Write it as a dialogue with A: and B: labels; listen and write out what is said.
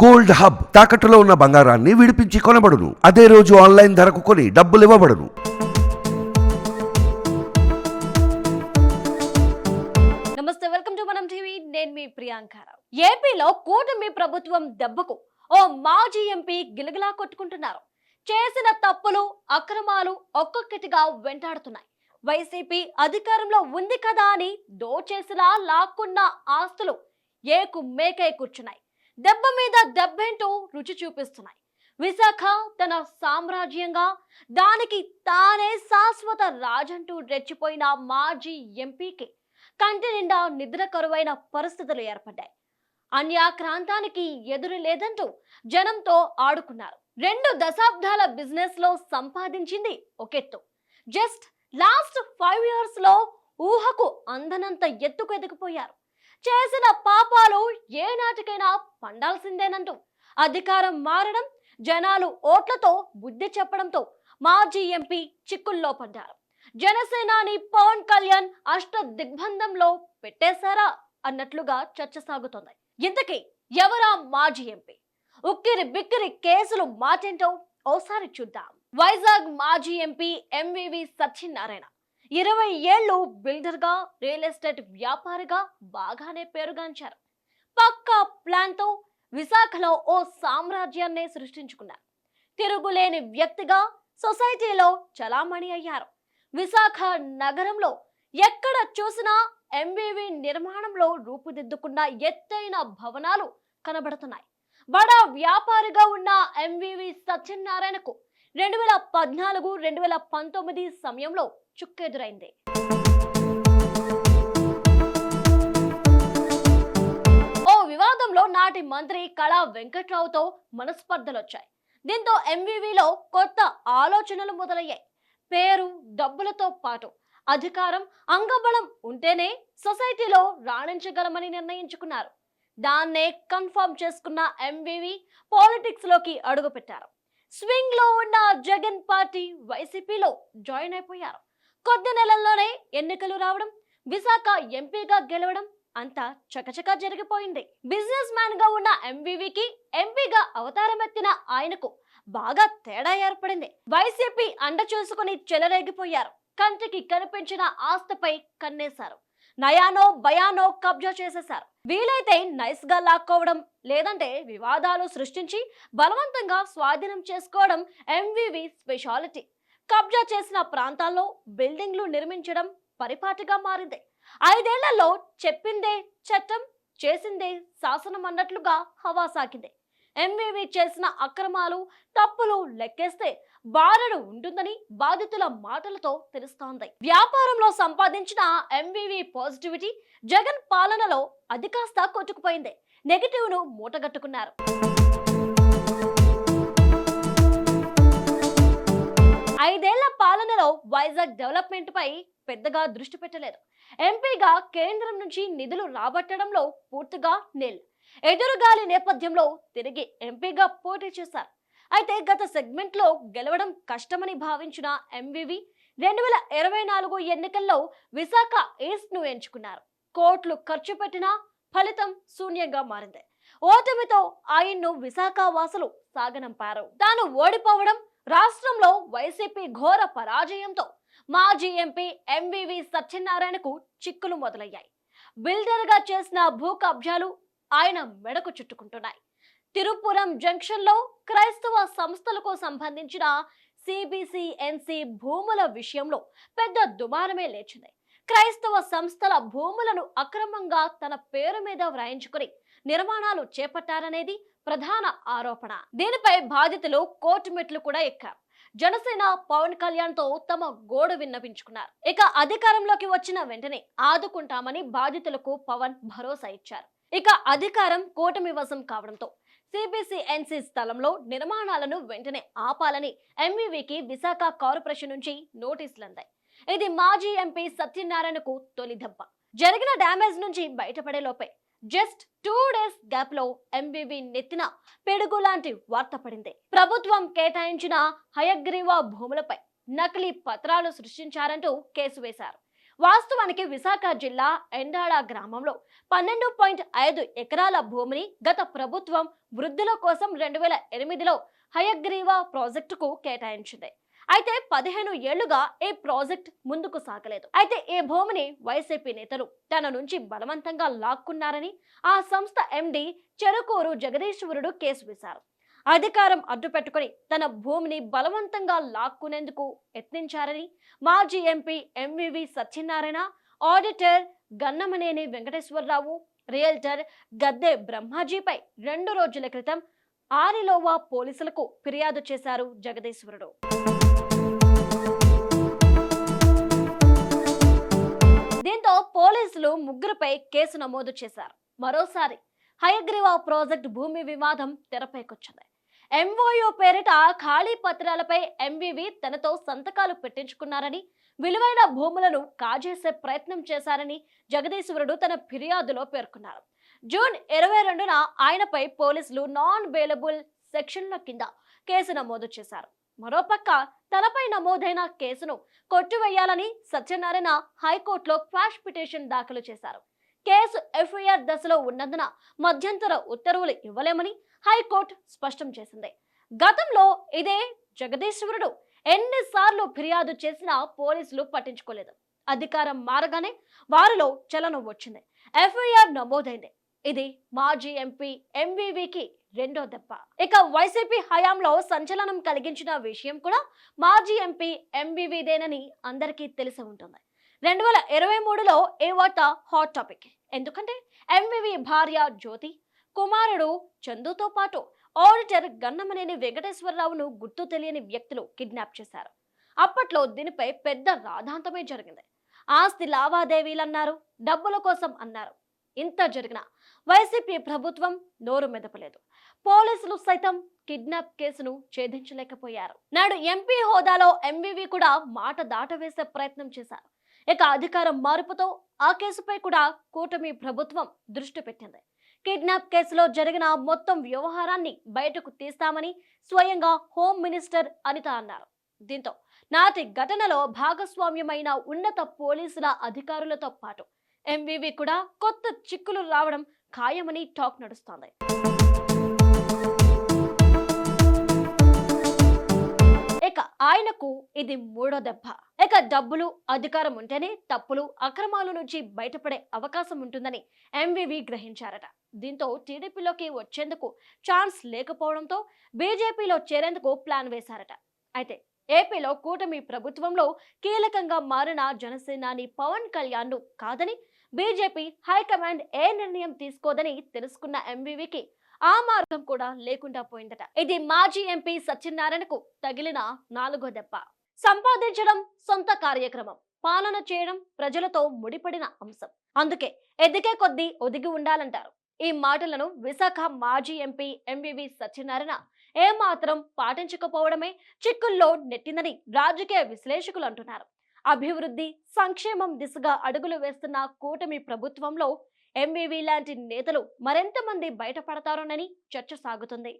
A: Gold hub తాకట్టులో ఉన్న బంగారాన్ని విడిపించి కొనబడును. అదే రోజు ఆన్లైన్ ధరకు కొని డబ్బులు ఇవ్వబడును.
B: నమస్తే వెల్కమ్ టు మనం టీవీ. నేను మీ ప్రియాంకారావు ఏపీలో కూటమి ప్రభుత్వం దెబ్బకు ఓ మాజీ ఎంపీ గిలగిలా కొట్టుకుంటున్నారు. చేసిన తప్పులు అక్రమాలు ఒక్కొక్కటిగా వెంటాడుతున్నాయి. వైసీపీ అధికారంలో ఉంది కదా అని దోచేసిలా లాక్కున్న ఆస్తులు ఏకు మేకే కూర్చున్నాయి. దెబ్బ మీద దెబ్బేంటో రుచి చూపిస్తున్నాయి. విశాఖ తన సామ్రాజ్యంగా దానికి తానే శాశ్వత రాజంటూ రెచ్చిపోయిన మాజీ ఎంపీకి కంటి నిండా నిద్ర కరువైన పరిస్థితులు ఏర్పడ్డాయి. అన్యాక్రాంతానికి ఎదురు లేదంటూ జనంతో ఆడుకున్నారు. రెండు దశాబ్దాల బిజినెస్లో సంపాదించింది ఒకెత్తు. జస్ట్ లాస్ట్ ఫైవ్ ఇయర్స్లో ఊహకు అందనంత ఎత్తుకు ఎదిగిపోయారు. చేసిన పాపాలు ఏ నాటికైనా పండాల్సిందేనంటూ అధికారం మారడం జనాలు ఓట్లతో బుద్ధి చెప్పడంతో మాజీ ఎంపీ చిక్కుల్లో పడ్డారు. జనసేనాని పవన్ కళ్యాణ్ అష్ట దిగ్బంధంలో పెట్టేశారా అన్నట్లుగా చర్చ సాగుతోంది. ఇంతకీ ఎవరా మాజీ ఎంపీ? ఉక్కిరి బిక్కిరి కేసులు మాటేంటో ఓసారి చూద్దాం. వైజాగ్ మాజీ ఎంపీ ఎంవివి సత్యనారాయణ. ఇరవై ఏళ్ళు బిల్డర్గా రియల్ ఎస్టేట్ వ్యాపారిగా బాగానే పేరుగాంచారు. పక్కా ప్లాన్తో విశాఖలో ఓ సామ్రాజ్యాన్ని సృష్టించుకున్నారు. తిరుగులేని వ్యక్తిగా సొసైటీలో చలామణి అయ్యారు. విశాఖ నగరంలో ఎక్కడ చూసినా ఎంబీవీ నిర్మాణంలో రూపుదిద్దుకున్న ఎత్తైన భవనాలు కనబడుతున్నాయి. బడా వ్యాపారిగా ఉన్న ఎంవివి సత్యనారాయణకు రెండు వేల పద్నాలుగు రెండు వేల పంతొమ్మిది సమయంలో చుక్కెదురైంది. ఓ వివాదంలో నాటి మంత్రి కళా వెంకట్రావుతో మనస్పర్ధలొచ్చాయి. దీంతో ఎంవీవీలో కొత్త ఆలోచనలు మొదలయ్యాయి. పేరు డబ్బులతో పాటు అధికారం అంగబలం ఉంటేనే సొసైటీలో రాణించగలమని నిర్ణయించుకున్నారు. దాన్నే కన్ఫర్మ్ చేసుకున్న ఎంవివి పాలిటిక్స్లోకి అడుగుపెట్టారు. స్వింగ్లో ఉన్న జగన్ పార్టీ వైసీపీలో జాయిన్ అయిపోయారు. కొద్ది నెలల్లోనే ఎన్నికలు రావడం విశాఖ ఎంపీగా గెలవడం అంతా చకచకా జరిగిపోయింది. బిజినెస్ మ్యాన్గా ఉన్న ఎంవివికి ఎంపీగా అవతారమెత్తిన ఆయనకు బాగా తేడా ఏర్పడింది. వైసీపీ అండ చూసుకుని చెలరేగిపోయారు. కంటికి కనిపించిన ఆస్తిపై కన్నేశారు. నయానో భయానో కబ్జా చేసేశారు. వీలైతే నైస్గా లాక్కోవడం లేదంటే వివాదాలు సృష్టించి బలవంతంగా స్వాధీనం చేసుకోవడం ఎంవివి స్పెషాలిటీ కబ్జా చేసిన ప్రాంతాల్లో బిల్డింగ్లు నిర్మించడం పరిపాటిగా మారింది. ఐదేళ్ళలో చెప్పిందే చట్టం చేసిందే శాసనం అన్నట్లుగా హవా సాగింది. ఎంవివి చేసిన అక్రమాలు తప్పులు లెక్కేస్తే బారడు ఉంటుందని బాధితుల మాటలతో తెలుస్తోంది. వ్యాపారంలో సంపాదించిన ఎంవివి పాజిటివిటీ జగన్ పాలనలో అది కాస్త కొట్టుకుపోయింది. నెగిటివ్ను మూటగట్టుకున్నారు. ఐదేళ్ళ పాలనలో వైజాగ్ డెవలప్మెంట్ పై పెద్దగా దృష్టి పెట్టలేదు. ఎంపీగా కేంద్రం నుంచి నిధులు రాబట్టడంలో పూర్తిగా నిల్ ఎదురుగాలి నేపథ్యంలో తిరిగి ఎంపీగా పోటీ చేశారు. అయితే గత సెగ్మెంట్లో గెలవడం కష్టమని భావించిన ఎంవివి రెండు వేల ఇరవై నాలుగు ఎన్నికల్లో విశాఖ ఈస్ట్ను ఎంచుకున్నారు. కోట్లు ఖర్చు పెట్టినా ఫలితం శూన్యంగా మారింది. ఓటమితో ఆయన్ను విశాఖ వాసులు సాగనంపారు. తాను ఓడిపోవడం రాష్ట్రంలో వైసీపీ ఘోర పరాజయంతో మాజీ ఎంపీ ఎంవివి సత్యనారాయణకు చిక్కులు మొదలయ్యాయి. బిల్డర్గా చేసిన భూ కబ్జాలు ఆయన మెడకు చుట్టుకుంటున్నాయి. తిరుపురం జంక్షన్లో క్రైస్తవ సంస్థలకు సంబంధించిన సిబిసిఎన్సి భూముల విషయంలో పెద్ద దుమారమే లేచింది. క్రైస్తవ సంస్థల భూములను అక్రమంగా తన పేరు మీద వ్రాయించుకుని నిర్మాణాలు చేపట్టారనేది ప్రధాన ఆరోపణ. దీనిపై బాధితులు కోర్టు మెట్లు కూడా ఎక్కారు. జనసేన పవన్ కళ్యాణ్తో తమ గోడు విన్నపించుకున్నారు ఇక అధికారంలోకి వచ్చిన వెంటనే ఆదుకుంటామని బాధితులకు పవన్ భరోసా ఇచ్చారు. ఇక అధికారం కూటమి వశం కావడంతో సిబిసిఎన్సి స్థలంలో నిర్మాణాలను వెంటనే ఆపాలని ఎంవీవీకి విశాఖ కార్పొరేషన్ నుంచి నోటీసులు అందాయి ఇది మాజీ ఎంపీ సత్యనారాయణకు తొలి దెబ్బ. జరిగిన డ్యామేజ్ నుంచి బయటపడే లోపే జస్ట్ టూ డేస్ గ్యాప్లో ఎంబీవీ నెత్తిన పిడుగు లాంటి వార్త పడింది. ప్రభుత్వం కేటాయించిన హయగ్రీవ భూములపై నకిలీ పత్రాలు సృష్టించారంటూ కేసు వేశారు. వాస్తవానికి విశాఖ జిల్లా ఎండాడ గ్రామంలో పన్నెండు పాయింట్ ఐదు ఎకరాల భూమిని గత ప్రభుత్వం వృద్ధుల కోసం రెండు వేల ఎనిమిదిలో హయగ్రీవ ప్రాజెక్టుకు కేటాయించింది. అయితే పదిహేను ఏళ్ళుగా ఈ ప్రాజెక్ట్ ముందుకు సాగలేదు. అయితే ఈ భూమిని వైసీపీ నేతలు తన నుంచి బలవంతంగా లాక్కున్నారని ఆ సంస్థ ఎండి చెరుకూరు జగదీశ్వరుడు కేసు వేశారు. అధికారం అడ్డుపెట్టుకుని తన భూమిని బలవంతంగా లాక్కునేందుకు యత్నించారని మాజీ MP MVV Satyanarayana auditor Gannamaneni Venkateswararao realtor Gadde బ్రహ్మాజీపై రెండు రోజుల క్రితం ఆరిలోవా పోలీసులకు ఫిర్యాదు చేశారు జగదీశ్వరుడు. దీంతో పోలీసులు ముగ్గురుపై కేసు నమోదు చేశారు. మరోసారి హయగ్రీవా ప్రాజెక్ట్ భూమి వివాదం తెరపైకొచ్చింది. ఎంఓయూ పేరిట ఖాళీ పత్రాలపై ఎంవివి తనతో సంతకాలు పెట్టించుకున్నారని విలువైన భూములను కాజేసే ప్రయత్నం చేశారని జగదీశ్వరుడు తన ఫిర్యాదులో పేర్కొన్నారు. జూన్ ఇరవై రెండున ఆయనపై పోలీసులు నాన్ బెయిలబుల్ సెక్షన్ల కింద కేసు నమోదు చేశారు. మరోపక్క తనపై నమోదైన కేసును కొట్టివేయాలని సత్యనారాయణ హైకోర్టులో క్వాష్ పిటిషన్ దాఖలు చేశారు. కేసు ఎఫ్ఐఆర్ దశలో ఉన్నందున మధ్యంతర ఉత్తర్వులు ఇవ్వలేమని హైకోర్టు స్పష్టం చేసింది. గతంలో ఇదే జగదీశ్వరుడు ఎన్నిసార్లు ఫిర్యాదు చేసినా పోలీసులు పట్టించుకోలేదు. అధికారం మారగానే వారిలో చలనం వచ్చింది. ఎఫ్ఐఆర్ నమోదైంది. ఇది మాజీ ఎంపీ ఎంవీవికి రెండో దెబ్బ. ఇక వైసీపీ హయాంలో సంచలనం కలిగించిన విషయం కూడా మాజీ ఎంపీ ఎంవివిదేనని అందరికీ తెలిసి ఉంటుంది. రెండు వేల ఇరవై మూడులో ఏ వార్త హాట్ టాపిక్? ఎందుకంటే ఎంవివి భార్య జ్యోతి కుమారుడు చందుతో పాటు ఆడిటర్ గన్నమనేని వెంకటేశ్వరరావును గుర్తు తెలియని వ్యక్తులు కిడ్నాప్ చేశారు. అప్పట్లో దీనిపై పెద్ద రాధాంతమే జరిగింది. ఆస్తి లావాదేవీలన్నారు డబ్బుల కోసం అన్నారు. ఇంత జరిగిన వైసీపీ ప్రభుత్వం నోరు మెదపలేదు. పోలీసులు సైతం కిడ్నాప్ కేసును ఛేదించలేకపోయారు. నాడు ఎంపీ హోదాలో ఎంవివి కూడా మాట దాటవేసే ప్రయత్నం చేశారు. ఇక అధికారం మార్పుతో ఆ కేసుపై కూడా కూటమి ప్రభుత్వం దృష్టి పెట్టింది. కిడ్నాప్ కేసులో జరిగిన మొత్తం వ్యవహారాన్ని బయటకు తీస్తామని స్వయంగా హోమ్ మినిస్టర్ అనిత అన్నారు. దీంతో నాటి ఘటనలో భాగస్వామ్యమైన ఉన్నత పోలీసుల అధికారులతో పాటు ఎంవివి కూడా కొత్త చిక్కులు రావడం ఖాయమని టాక్ నడుస్తోంది. ఇక ఆయనకు ఇది మూడో దెబ్బ. ఇక డబ్బులు అధికారం ఉంటేనే తప్పులు అక్రమాల నుంచి బయటపడే అవకాశం ఉంటుందని ఎంవివి గ్రహించారట. దీంతో టీడీపీలోకి వచ్చేందుకు ఛాన్స్ లేకపోవడంతో బీజేపీలో చేరేందుకు ప్లాన్ వేశారట. అయితే ఏపీలో కూటమి ప్రభుత్వంలో కీలకంగా మారిన జనసేనాని పవన్ కళ్యాణ్ను కాదని బీజేపీ హైకమాండ్ ఏ నిర్ణయం తీసుకోదని తెలుసుకున్న ఎంవీవీకి ఆ మార్గం కూడా లేకుండా పోయిందట. ఇది మాజీ ఎంపీ సత్యనారాయణకు తగిలిన నాలుగో దెబ్బ. సంపాదించడం సొంత కార్యక్రమం. పాలన చేయడం ప్రజలతో ముడిపడిన అంశం. అందుకే ఎదిగే కొద్దీ ఒదిగి ఉండాలంటారు. ఈ మాటలను విశాఖ మాజీ ఎంపీ ఎంవివి సత్యనారాయణ ఏమాత్రం పాటించకపోవడమే చిక్కుల్లో నెట్టిందని రాజకీయ విశ్లేషకులు అంటున్నారు. అభివృద్ధి సంక్షేమం దిశగా అడుగులు వేస్తున్న కూటమి ప్రభుత్వంలో ఎంవివి లాంటి నేతలు మరెంతమంది బయటపడతారోనని చర్చ సాగుతుంది.